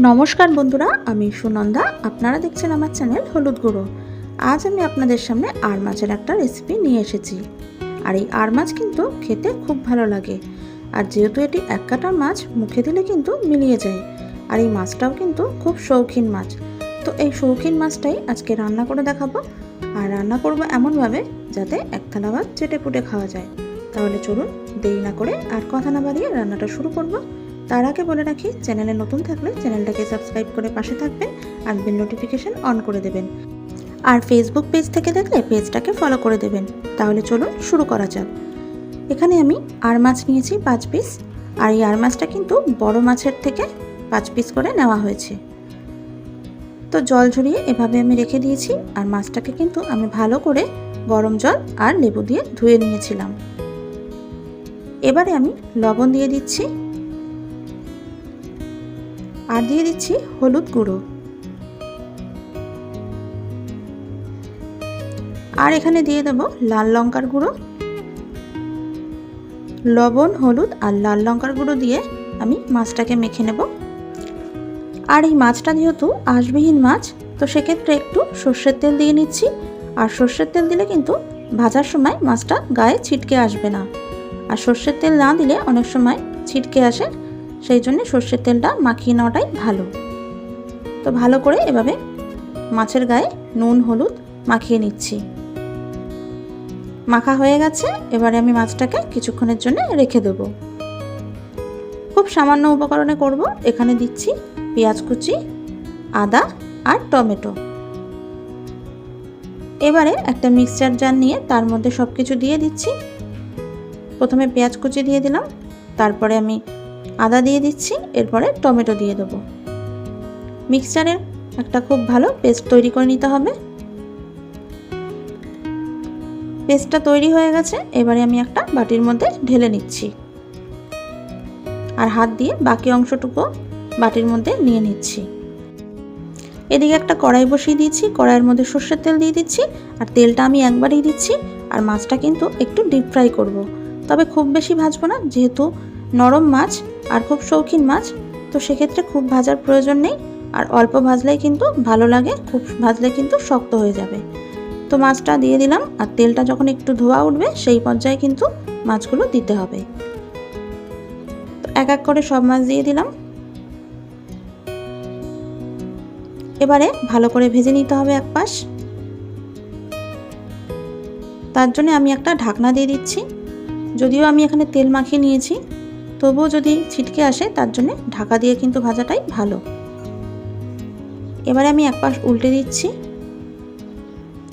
নমস্কার বন্ধুরা, আমি সুনন্দা। আপনারা দেখছেন আমার চ্যানেল হলুদ গুঁড়ো। আজ আমি আপনাদের সামনে আর মাছের একটা রেসিপি নিয়ে এসেছি। আর এই আর মাছ কিন্তু খেতে খুব ভালো লাগে। আর যেহেতু এটি এক কাটার মাছ, মুখে দিলে কিন্তু মিলিয়ে যায়। আর এই মাছটাও কিন্তু খুব শৌখিন মাছ। তো এই শৌখিন মাছটাই আজকে রান্না করে দেখাবো। আর রান্না করব এমনভাবে যাতে এক থালা ভাত চেটে পুটে খাওয়া যায়। তাহলে চলুন দেরি না করে আর কথা না বাড়িয়ে রান্নাটা শুরু করব। তার আগে বলে রাখি, চ্যানেলে নতুন থাকলে চ্যানেলটাকে সাবস্ক্রাইব করে পাশে থাকবেন আর বেল নোটিফিকেশন অন করে দেবেন। আর ফেসবুক পেজ থেকে দেখলে পেজটাকে ফলো করে দেবেন। তাহলে চলুন শুরু করা যাক। এখানে আমি আর মাছ নিয়েছি পাঁচ পিস আর এই আর মাছটা কিন্তু বড় মাছের থেকে পাঁচ পিস করে নেওয়া হয়েছে। তো জল ঝরিয়ে এভাবে আমি রেখে দিয়েছি, আর মাছটাকে কিন্তু আমি ভালো করে গরম জল আর লেবু দিয়ে ধুয়ে নিয়েছিলাম। এবারে আমি লবণ দিয়ে দিচ্ছি। আর দিয়ে দিচ্ছি হলুদ গুঁড়ো। আর এখানে দিয়ে দেবো লাল লঙ্কার গুঁড়ো। লবণ, হলুদ আর লাল লঙ্কার গুঁড়ো দিয়ে আমি মাছটাকে মেখে নেব। আর এই মাছটা যেহেতু আঁশবিহীন মাছ, তো সেক্ষেত্রে একটু সর্ষের তেল দিয়ে নিচ্ছি। আর সর্ষের তেল দিলে কিন্তু ভাজার সময় মাছটা গায়ে ছিটকে আসবে না। আর সর্ষের তেল না দিলে অনেক সময় ছিটকে আসে। সেই জন্য সর্ষের তেলটা মাখিয়ে নেওয়াটাই ভালো। তো ভালো করে এভাবে মাছের গায়ে নুন, হলুদ মাখিয়ে নিচ্ছি। মাখা হয়ে গেছে, এবারে আমি মাছটাকে কিছুক্ষণের জন্য রেখে দেবো। খুব সামান্য উপকরণে করব, এখানে দিচ্ছি পেঁয়াজ কুচি, আদা আর টমেটো। এবারে একটা মিক্সচার জার নিয়ে তার মধ্যে সব কিছু দিয়ে দিচ্ছি। প্রথমে পেঁয়াজ কুচি দিয়ে দিলাম, তারপরে আমি আদা দিয়ে দিচ্ছি, এরপরে টমেটো দিয়ে দেবো। মিক্সচারের একটা খুব ভালো পেস্ট তৈরি করে নিতে হবে। পেস্টটা তৈরি হয়ে গেছে, এবারে আমি একটা বাটির মধ্যে ঢেলে নিচ্ছি। আর হাত দিয়ে বাকি অংশটুকু বাটির মধ্যে নিয়ে নিচ্ছি। এদিকে একটা কড়াই বসিয়ে দিয়েছি, কড়াইয়ের মধ্যে সর্ষের তেল দিয়ে দিচ্ছি, আর তেলটা আমি একবারই দিচ্ছি, আর মাছটা কিন্তু একটু ডিপ ফ্রাই করব। তবে খুব বেশি ভাজবো না, যেহেতু নরম মাছ আর খুব শৌখিন মাছ, তো সেক্ষেত্রে খুব ভাজার প্রয়োজন নেই। আর অল্প ভাজলেই কিন্তু ভালো লাগে, খুব ভাজলে কিন্তু শক্ত হয়ে যাবে। তো মাছটা দিয়ে দিলাম, আর তেলটা যখন একটু ধোয়া উঠবে, সেই পর্যায়ে কিন্তু মাছগুলো দিতে হবে। তো এক এক করে সব মাছ দিয়ে দিলাম। এবারে ভালো করে ভেজে নিতে হবে এক পাশ। তার জন্য আমি একটা ঢাকনা দিয়ে দিচ্ছি। যদিও আমি এখানে তেল মাখিয়ে নিয়েছি তবুও যদি ছিটকে আসে, তার জন্য ঢাকা দিয়ে কিন্তু ভাজাটাই ভালো। এবারে আমি এক পাশ উল্টে দিচ্ছি।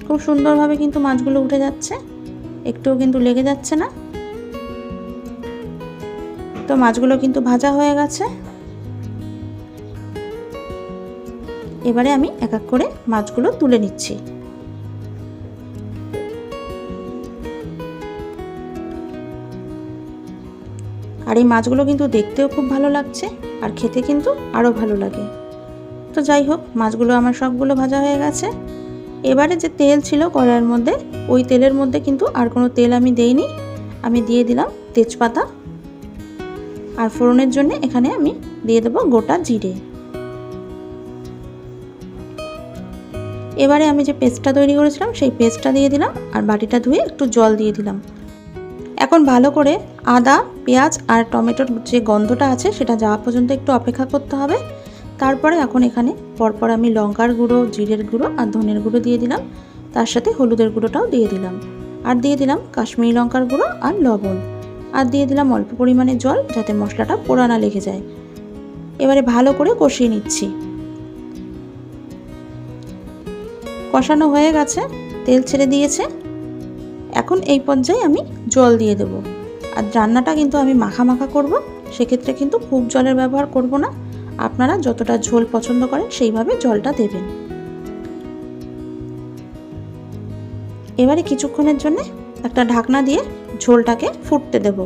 খুব সুন্দরভাবে কিন্তু মাছগুলো উঠে যাচ্ছে। একটুও কিন্তু লেগে যাচ্ছে না। তো মাছগুলো কিন্তু ভাজা হয়ে গেছে। এবারে আমি এক এক করে মাছগুলো তুলে নিচ্ছি। আর এই মাছগুলো কিন্তু দেখতেও খুব ভালো লাগছে আর খেতে কিন্তু আরও ভালো লাগে। তো যাই হোক, মাছগুলো আমার সবগুলো ভাজা হয়ে গেছে। এবারে যে তেল ছিল কড়াইয়ের মধ্যে, ওই তেলের মধ্যে কিন্তু আর কোনো তেল আমি দেইনি। আমি দিয়ে দিলাম তেজপাতা। আর ফোড়নের জন্য এখানে আমি দিয়ে দেবো গোটা জিরে। এবারে আমি যে পেস্টটা তৈরি করেছিলাম, সেই পেস্টটা দিয়ে দিলাম আর বাটিটা ধুয়ে একটু জল দিয়ে দিলাম। এখন ভালো করে আদা, পেঁয়াজ আর টমেটোর যে গন্ধটা আছে সেটা যাওয়া পর্যন্ত একটু অপেক্ষা করতে হবে। তারপরে এখন এখানে পরপর আমি লঙ্কার গুঁড়ো, জিরের গুঁড়ো আর ধনের গুঁড়ো দিয়ে দিলাম। তার সাথে হলুদের গুঁড়োটাও দিয়ে দিলাম। আর দিয়ে দিলাম কাশ্মীরি লঙ্কার গুঁড়ো আর লবণ। আর দিয়ে দিলাম অল্প পরিমাণে জল যাতে মশলাটা পোড়ানা লেগে যায়। এবারে ভালো করে কষিয়ে নিচ্ছি। কষানো হয়ে গেছে, তেল ছেড়ে দিয়েছে। এখন এই পর্যায়ে আমি জল দিয়ে দেব। আর রান্নাটা কিন্তু আমি মাখা মাখা করব, সেক্ষেত্রে কিন্তু খুব জলের ব্যবহার করব না। আপনারা যতটা ঝোল পছন্দ করেন, সেইভাবে জলটা দেবেন। এবারে কিছুক্ষণের জন্য একটা ঢাকনা দিয়ে ঝোলটাকে ফুটতে দেব।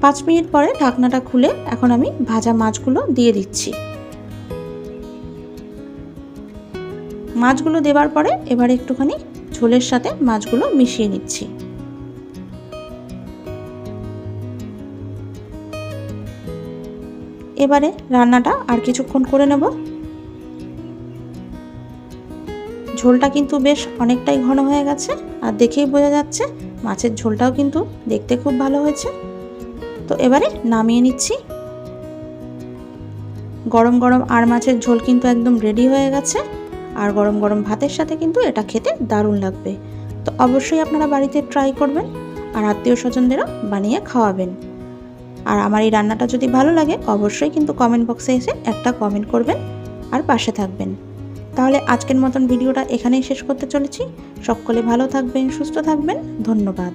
পাঁচ মিনিট পরে ঢাকনাটা খুলে এখন আমি ভাজা মাছগুলো দিয়ে দিচ্ছি। মাছগুলো দেওয়ার পরে এবার একটুখানি ঝোলের সাথে মাছগুলো মিশিয়ে নিচ্ছি। এবারে রান্নাটা আর কিছুক্ষণ করে নেব। ঝোলটা কিন্তু বেশ অনেকটাই ঘন হয়ে গেছে আর দেখেই বোঝা যাচ্ছে মাছের ঝোলটাও কিন্তু দেখতে খুব ভালো হয়েছে। তো এবারে নামিয়ে নিচ্ছি। গরম গরম আর মাছের ঝোল কিন্তু একদম রেডি হয়ে গেছে। আর গরম গরম ভাতের সাথে কিন্তু এটা খেতে দারুণ লাগবে। তো অবশ্যই আপনারা বাড়িতে ট্রাই করবেন আর আত্মীয় স্বজনদেরও বানিয়ে খাওয়াবেন। আর আমার এই রান্নাটা যদি ভালো লাগে, অবশ্যই কিন্তু কমেন্ট বক্সে এসে একটা কমেন্ট করবেন আর পাশে থাকবেন। তাহলে আজকের মতন ভিডিওটা এখানেই শেষ করতে চলেছি। সকলে ভালো থাকবেন, সুস্থ থাকবেন। ধন্যবাদ।